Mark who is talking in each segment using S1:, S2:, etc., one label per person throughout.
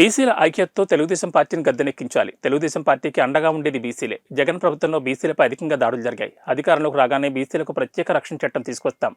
S1: బీసీల ఐక్యతతో తెలుగుదేశం పార్టీని గద్దెనెక్కించాలి. తెలుగుదేశం పార్టీకి అండగా ఉండేది బీసీలే. జగన్ ప్రభుత్వంలో బీసీలపై అధికంగా దాడులు జరిగాయి. అధికారంలోకి రాగానే బీసీలకు ప్రత్యేక రక్షణ చట్టం తీసుకొస్తాం.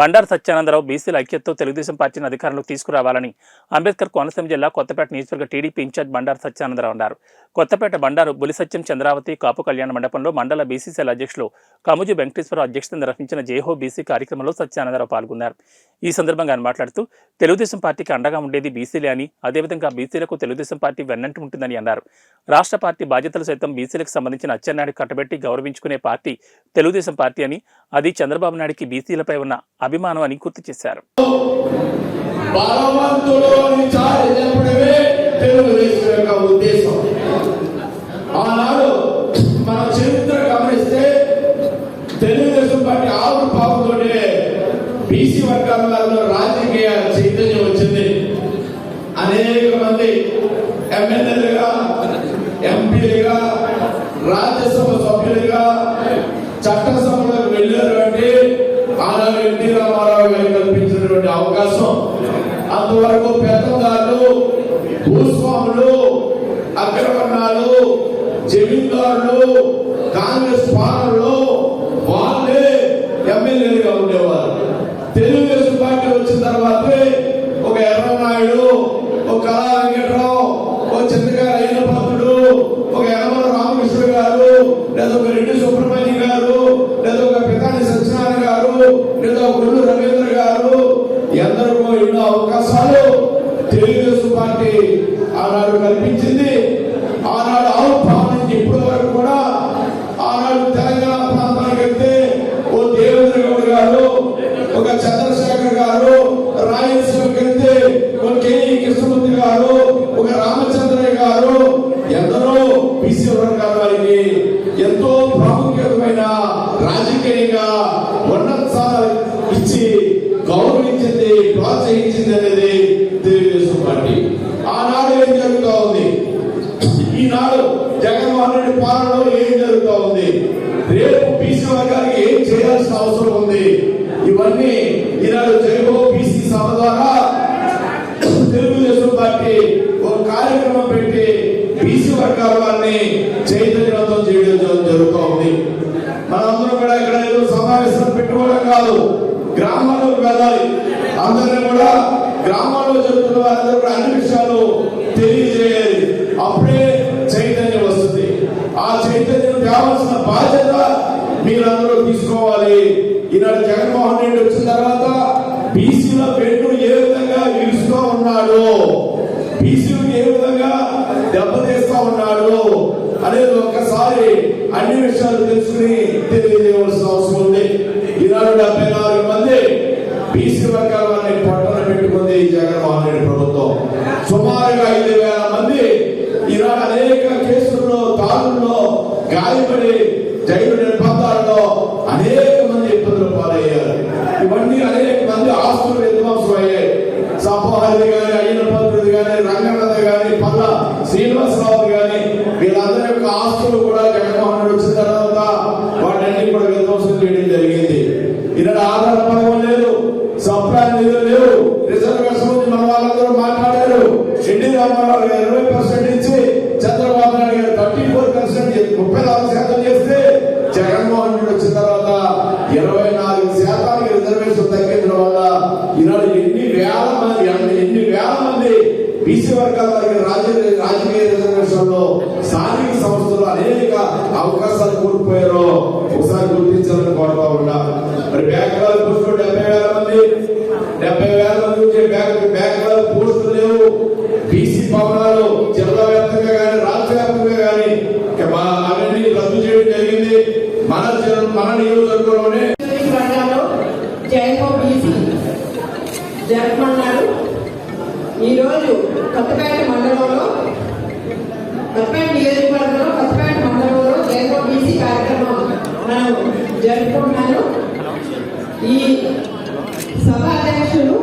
S1: బండారు సత్యానందరావు బీసీల ఐక్యతతో తెలుగుదేశం పార్టీని అధికారంలోకి తీసుకురావాలని అంబేద్కర్ కోనసీమ జిల్లా కొత్తపేట నియోజకవర్గ టీడీపీ ఇన్ఛార్జ్ బండారు సత్యానందరావు అన్నారు. కొత్తపేట బండారు బులిసత్యం చంద్రావతి కాపు కళ్యాణ మండపంలో మండల బీసీసీఎల్ అధ్యక్షులు కముజు వెంకటేశ్వరరావు అధ్యక్షతన నిర్వహించిన జేహో బీసీ కార్యక్రమంలో సత్యానందరావు పాల్గొన్నారు. ఈ సందర్భంగా ఆయన మాట్లాడుతూ తెలుగుదేశం పార్టీకి అండగా ఉండేది బీసీలే అని అదేవిధంగా బీసీలకు తెలుగుదేశం పార్టీ వెన్నంటి ఉంటుందని అన్నారు. రాష్ట్ర పార్టీ బాధ్యతలు సైతం బీసీలకు సంబంధించిన అచ్చెన్నాయుడు కట్టబెట్టి గౌరవించుకునే పార్టీ తెలుగుదేశం పార్టీ అని అది చంద్రబాబు నాయుడికి బీసీలపై ఉన్న అభిమానం అని గుర్తు చేశారు.
S2: తెలుగుదేశం పార్టీ ఉద్దేశం. ఆనాడు బీసీ వర్గాలలో అవకాశం. అంతవరకు పెద్దదారులు భూస్వాములు అగ్రవర్ణాలు జమీందారులు కాంగ్రెస్ పాలనలో వాళ్ళే ఎమ్మెల్యేలుగా ఉండేవారు. తెలుగుదేశం పార్టీ వచ్చిన తర్వాతే ఒక ఎర్రనాయుడు ఒక కళా వెంకటరావు ఒక చిన్నగా అయిన బీసీ వర్గాల వారికి ఎంతో ప్రాముఖ్యమైన రాజకీయంగా ఉన్నత స్థానాలు ఇచ్చి గౌరవించింది ప్రోత్సహించింది అనేది తెలుగుదేశం పార్టీ. ఆనాడు ఏం జరుగుతూ ఉంది? ఈనాడు జగన్మోహన్ రెడ్డి పాలనలో ఏం జరుగుతూ ఉంది? రేపు బీసీ వర్గానికి ఏం చేయాల్సిన అవసరం ఉంది? ఇవన్నీ ఈనాడు జగో బీసీ సభ ద్వారా చైతన్యవంతం చేయడం జరు- జరుగుతూ ఉంది మనందరం కూడా ఇక్కడ ఏదో సమావేశం పెట్టుకోవడం కాదు. గ్రామాల్లోకి వెళ్ళాలి. అందరిని కూడా గ్రామాల్లో జరుగుతున్న వారందరూ కూడా అన్ని విషయాలు తెలియజేయాలి. అప్పుడే చైతన్యం వస్తుంది. ఆ చైతన్యం తేవాల్సిన బాధ్యత మీరందరూ తీసుకోవాలి. ఈనాడు జగన్మోహన్ రెడ్డి వచ్చిన తర్వాత బీసీల పెట్టు ఏ విధంగా ఇరుస్తూ ఉన్నాడు బీసీలు ఏ విధంగా దెబ్బతీస్తా ఉన్నాడు అనేది ఒక్కసారి అన్ని విషయాలు తెలుసుకుని తెలియజేయవలసిన అవసరం ఉంది. ఈనాడు డెబ్బై నాలుగు మంది బీసీ వర్గాల వారిని పట్టణ పెట్టుకుంది ఈ జగన్మోహన్ రెడ్డి ప్రభుత్వం. సుమారుగా ఐదు వేల మంది ఈనాడు అనేక కేసుల్లో దాడుల్లో గాయపడి జైలు బీసీ వర్గాల వారికి రాజకీయ రాజకీయ రిజర్వేషన్లో స్థానిక సంస్థలు అనేక అవకాశాలు కోల్పోయారో ఒకసారి గుర్తించాలని కోరుతా ఉన్నా. మరి బ్యాక్లాగ్ పోస్టులు డెబ్బై వేల మంది డెబ్బై వేల మంది వచ్చే బ్యాక్ బ్యాక్లాగ్ పోస్టులు లేవు. బీసీ భవనాలు జిల్లా వ్యాప్తంగా కానీ రాష్ట్ర వ్యాప్తంగా కానీ అవన్నీ రద్దు చేయడం జరిగింది. మన మన నియోజకవర్గంలోనే
S3: నియోజకవర్గాల్లో జైకో బీసీ జరపమన్నారు ఈరోజు కొత్తపేట మండలంలో కొత్తపేట నియోజకవర్గంలో కొత్తపేట మండలంలో జైకో బీసీ కార్యక్రమం మనం జరుపుకుంటున్నాను. ఈ సభ అధ్యక్షులు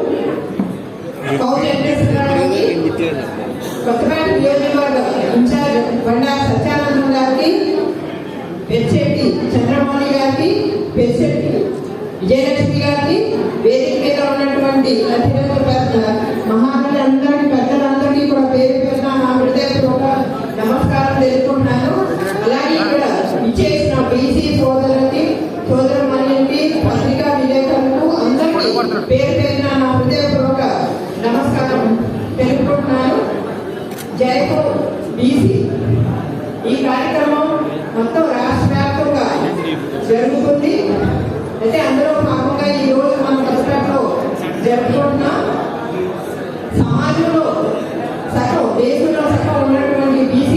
S3: కొత్తపేట నియోజకవర్గం ఇన్ఛార్జ్ బండారు సత్యానందం గారికి పెచ్చెట్టి చంద్రమౌళి గారికి పెచ్చెట్టి విజయలక్ష్మి గారికి వేదిక మీద ఉన్నటువంటి అతిరథ పెద్ద మహానులందరికీ పెద్దలందరికీ అంటే అందులో భాగంగా ఈ రోజు మనం కలిసినట్లు జరుపుకుంటున్న సమాజంలో సగం దేశంలో సగం ఉన్నటువంటి బీసీ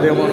S3: అవుద్దేమో